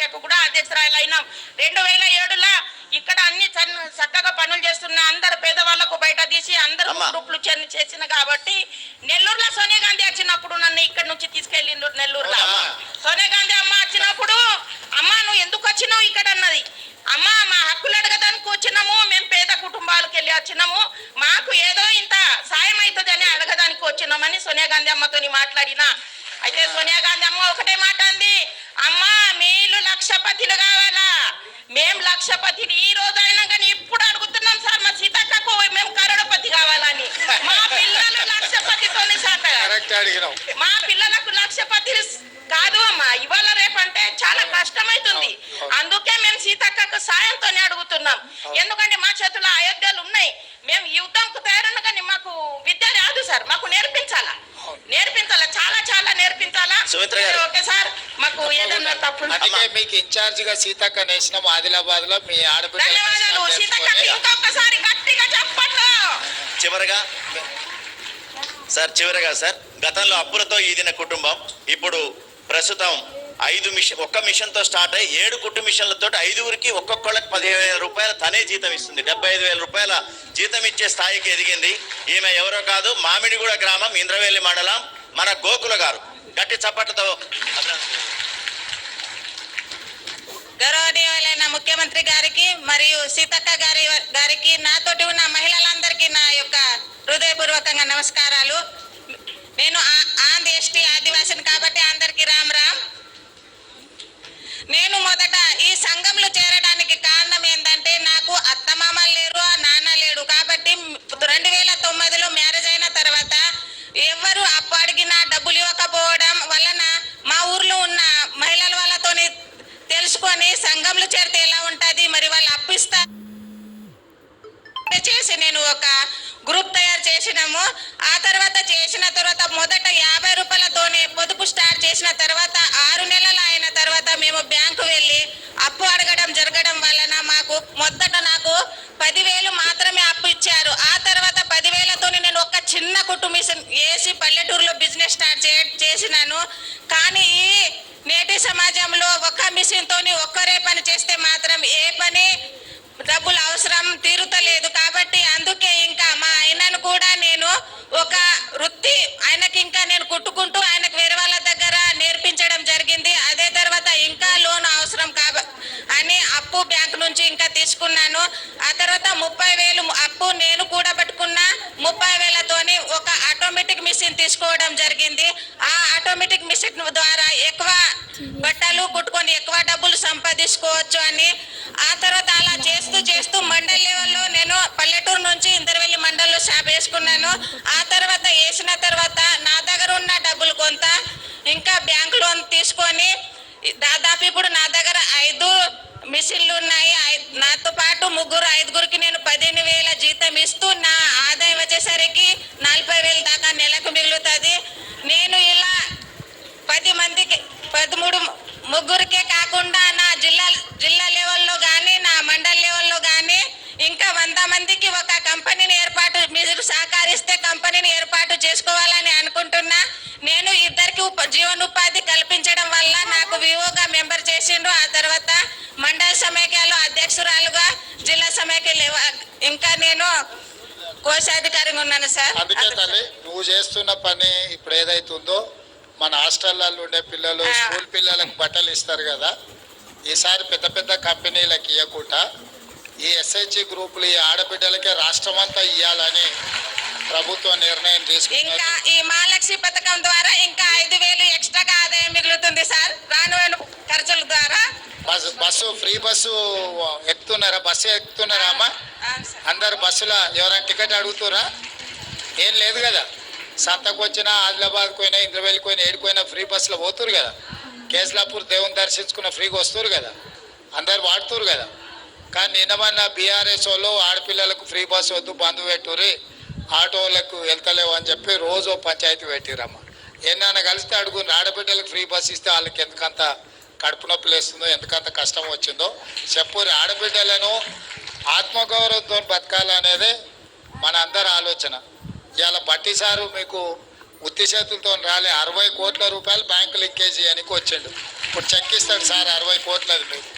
సంఖ్యకు కూడా అధ్యక్షురాలు అయినాం రెండు వేల ఏడులో ఇక్కడ అన్ని చక్కగా పనులు చేస్తున్న అందరు పేదవాళ్ళకు బయట తీసి అందరు. గ్రూపులు చేసిన కాబట్టి నెల్లూరులో సోనియా గాంధీ వచ్చినప్పుడు నన్ను ఇక్కడ నుంచి తీసుకెళ్ళిండు నెల్లూరులో. అమ్మా. సోనియా గాంధీ అమ్మ వచ్చినప్పుడు అమ్మ నువ్వు ఎందుకు వచ్చినావు ఇక్కడ? అన్నది. అమ్మ మా హక్కులు అడగడానికి వచ్చినాము. మేము పేద కుటుంబాలకు వెళ్ళి వచ్చినాము. మాకు ఏదో ఇంత సాయం అవుతుందని అడగడానికి వచ్చినామని సోనియా గాంధీ అమ్మతోని మాట్లాడినా. అయితే సోనియా గాంధీ అమ్మ ఒకటే మాట లక్షపతిలు కావాలా? మేం లక్షపతిని ఈ రోజు అయినా కానీ ఇప్పుడు అడుగుతున్నాం సార్ మా సీతక్కకు మేము కరోడపతి కావాలని. మా పిల్లలు లక్షపతితోని మా పిల్లలకు లక్షపతి కాదు అమ్మా ఇవాళ రేపంటే చాలా కష్టమైతుంది. అందుకే మేము సీతక్కకు సాయంతోనే అడుగుతున్నాం. ఎందుకంటే మా చేతిలో అయోధ్యలు ఉన్నాయి. మేము యుద్ధంకు తయారన్నా కానీ మాకు విద్య రాదు సార్ మాకు నేర్పించాలా? నేర్పించాలా? చాలా చాలా నేర్పించాలా? సుమిత్ర గారు. Okay sir. మాకు ఏదన్నా తప్పు అందుకే మీకు. ఇన్ఛార్జ్గా సీతక్క నేసినాం ఆదిలాబాద్లో మీ ఇంకొకసారి గట్టిగా చెప్పట్లు చివరగా సార్ చివరగా సార్ గతంలో అప్పులతో ఈదిన కుటుంబం ఇప్పుడు ప్రస్తుతం ఐదు మిషన్ ఒక్క మిషన్తో స్టార్ట్ అయ్యి ఏడు కుట్టు మిషన్లతో ఐదుగురికి ఒక్కొక్కళ్ళకి పదిహేను వేల రూపాయలు తనే జీతం ఇస్తుంది. డెబ్బై ఐదు వేల రూపాయల జీతం ఇచ్చే స్థాయికి ఎదిగింది. ఈమె ఎవరో కాదు మామిడిగూడ గ్రామం ఇంద్రవేలి మండలం మన గోకుల గారు. గట్టి చప్పట్లతో గౌరవనీయులైన ముఖ్యమంత్రి గారికి మరియు సీతక్క గారి గారికి నాతోటి ఉన్న మహిళలందరికీ నా యొక్క హృదయపూర్వకంగా నమస్కారాలు. నేను ఆ- ఆంధ్ర ఎస్టీ ఆదివాసిని కాబట్టి అందరికీ రామ్ రామ్. నేను మొదట ఈ సంఘంలో చేరడానికి కారణం ఏంటంటే నాకు అత్తమామ లేరు ఆ నాన్న లేడు కాబట్టి రెండు వేల తొమ్మిదిలో మ్యారేజ్ అయిన తర్వాత ఎవరు అప్పు అడిగినా డబ్బులు ఇవ్వకపోవడం వలన మా ఊర్లో ఉన్న మహిళల వాళ్ళతోని తెలుసుకొని సంఘంలో చేరితే ఎలా ఉంటుంది మరి వాళ్ళు అప్పిస్తారు చేసి నేను ఒక గ్రూప్ తయారు చేసినాము. ఆ తర్వాత చేసిన తర్వాత మొదట యాభై రూపాయలతోనే పొదుపు స్టార్ట్ చేసిన తర్వాత ఆరు నెలలు అయిన తర్వాత మేము బ్యాంకు వెళ్ళి అప్పు అడగడం జరగడం వలన మాకు మొదట నాకు పదివేలు మాత్రమే అప్పు ఇచ్చారు. ఆ తర్వాత పదివేలతోనే నేను ఒక చిన్న కుటుంబం వేసి పల్లెటూరులో బిజినెస్ స్టార్ట్ చే చేసినాను. కానీ ఈ నేటి సమాజంలో ఒక మిషన్తో ఒక్కరే పని చేస్తే మాత్రం ఏ పని డబ్బులు అవసరం తీరుతలేదు కాబట్టి అందుకే ఇంకా మా ఆయనను కూడా నేను ఒక వృత్తి ఆయనకి ఇంకా నేను కుట్టుకుంటూ ఆయనకు వేరే వాళ్ళ దగ్గర నేర్పించడం జరిగింది. అదే తర్వాత ఇంకా లోన్ అవసరం కాబ అని అప్పు బ్యాంక్ నుంచి ఇంకా తీసుకున్నాను. ఆ తర్వాత ముప్పై వేలు అప్పు నేను కూడా పట్టుకున్నా. ముప్పై వేలతోని ఒక ఆటోమేటిక్ మిషన్ తీసుకోవడం జరిగింది. ఆ ఆటోమేటిక్ మిషన్ ద్వారా ఎక్కువ బట్టలు కుట్టుకొని ఎక్కువ డబ్బులు సంపాదించుకోవచ్చు అని ఆ తర్వాత అలా చేస్తూ చేస్తూ మండల్ లెవెల్లో నేను పల్లెటూరు నుంచి ఇందరవెల్లి మండల్లో షాప్ వేసుకున్నాను. ఆ తర్వాత వేసిన తర్వాత నా దగ్గర ఉన్న డబ్బులు కొంత ఇంకా బ్యాంక్ లోన్ తీసుకొని దాదాపు ఇప్పుడు నా దగ్గర ఐదు మిషన్లు ఉన్నాయి. నాతో పాటు ముగ్గురు ఐదుగురికి నేను పదిహేను వేల జీతం ఇస్తూ నా ఆదాయం వచ్చేసరికి నలభై వేల దాకా నెలకు మిగులుతుంది. నేను ఇలా పది మందికి పదమూడు ముగ్గురికే కాకుండా నా జిల్లా జిల్లా లెవెల్లో కానీ నా మండల లెవెల్లో కానీ ఇంకా వంద మందికి ఒక కంపెనీని ఏర్పాటు మీరు సహకరిస్తే కంపెనీని ఏర్పాటు చేసుకోవాలని అనుకుంటున్నా. నేను ఇద్దరికి ఉప జీవనోపాధి కల్పించడం వల్ల నాకు వివోగా మెంబర్ చేసిండ్రు. ఆ తర్వాత మండల సమైక్యలో అధ్యక్షురాలుగా జిల్లా సమైక్య ఇంకా నేను కోశాధికారిగా ఉన్నాను సార్. నువ్వు చేస్తున్న పని ఇప్పుడు ఏదైతుందో మన హాస్టల్లో ఉండే పిల్లలు. స్కూల్ పిల్లలకు బట్టలు ఇస్తారు కదా. ఈసారి పెద్ద పెద్ద కంపెనీలకు ఇవ్వకుండా ఈ ఎస్హెచ్జి గ్రూపులు ఈ ఆడబిడ్డలకే రాష్ట్రం అంతా ఇవ్వాలని ప్రభుత్వం నిర్ణయం తీసుకున్నారు. ఇంకా ఈ మహాలక్ష్మి పథకం ద్వారా ఇంకా ఐదు వేలు ఎక్స్ట్రాగా ఆదాయం మిగులుతుంది సార్. రాను ఖర్చుల ద్వారా. బస్సు బస్సు ఫ్రీ బస్సు ఎక్కుతున్నారా? బస్సు ఎక్కుతున్నారా అమ్మా. అందరు బస్సులో ఎవరైనా టికెట్ అడుగుతురా ఏం లేదు కదా. సంతకు వచ్చినా ఆదిలాబాద్కి పోయినా ఇంద్రవేలికి పోయినా ఏడుకోయినా ఫ్రీ బస్సులో పోతురు కదా. కేసులాపూర్ దేవుని దర్శించుకున్న ఫ్రీగా వస్తారు కదా. అందరు వాడుతురు కదా. కానీ నిన్న మొన్న బీఆర్ఎస్ వాళ్ళు ఆడపిల్లలకు ఫ్రీ బస్సు వద్దు బంధు పెట్టుర్రి ఆటోలకు వెళ్తలేవు అని చెప్పి రోజు పంచాయతీ పెట్టిరమ్మ ఎన్నైనా కలిస్తే అడుగురు ఆడబిడ్డలకు ఫ్రీ బస్ ఇస్తే వాళ్ళకి ఎందుకంత కడుపు నొప్పి లేస్తుందో ఎందుకంత కష్టం వచ్చిందో. చెప్పుర్రి ఆడబిడ్డలను ఆత్మగౌరవంతో బతకాలనేదే మన అందరి ఆలోచన. ఇవాళ బట్టి సారు మీకు ఉత్తి చేతులతో రాలే అరవై కోట్ల రూపాయలు బ్యాంకు లింకేజీ అనికి వచ్చిండు ఇప్పుడు చెక్ ఇస్తాడు సార్ అరవై కోట్లది మీకు.